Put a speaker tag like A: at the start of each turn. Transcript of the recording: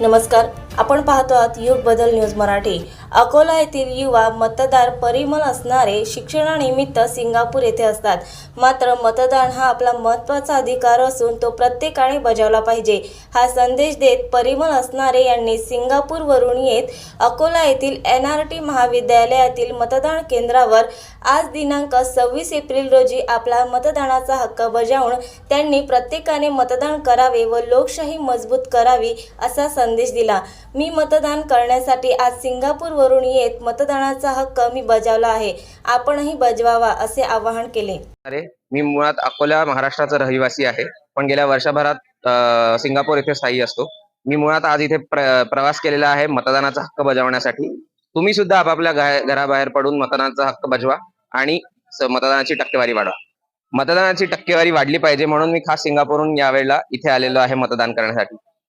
A: नमस्कार. आपण पाहतो आहात युग बदल न्यूज मराठी. अकोला येथील युवा मतदार परिमल असणारे शिक्षणानिमित्त सिंगापूर येथे असतात. मात्र मतदान हा आपला महत्त्वाचा अधिकार असून तो प्रत्येकाने बजावला पाहिजे. हा संदेश देत परिमल असणारे यांनी सिंगापूरवरून येत अकोला येथील एन आर टी महाविद्यालयातील मतदान केंद्रावर आज दिनांक सव्वीस एप्रिल रोजी आपला मतदानाचा हक्क बजावून त्यांनी प्रत्येकाने मतदान करावे व लोकशाही मजबूत करावी असा संदेश दिला. मी मतदान करण्यासाठी आज सिंगापूरवरून येत मतदानाचा हक्क मी बजावला आहे. आपणही बजवावा असे आवाहन केले.
B: अरे मी मुळात अकोला महाराष्ट्राचा रहिवासी आहे. पण गेल्या वर्षभरात सिंगापूर येथे स्थायी असतो. मी मुळात आज इथे प्र, प्रवास केलेला आहे मतदानाचा हक्क बजावण्यासाठी. तुम्ही सुद्धा आपापल्या घराबाहेर पडून मतदानाचा हक्क बजवा आणि मतदानाची टक्केवारी वाढवा. मतदानाची टक्केवारी वाढली पाहिजे म्हणून मी खास सिंगापूरहून यावेळेला इथे आलेलो आहे मतदान करण्यासाठी.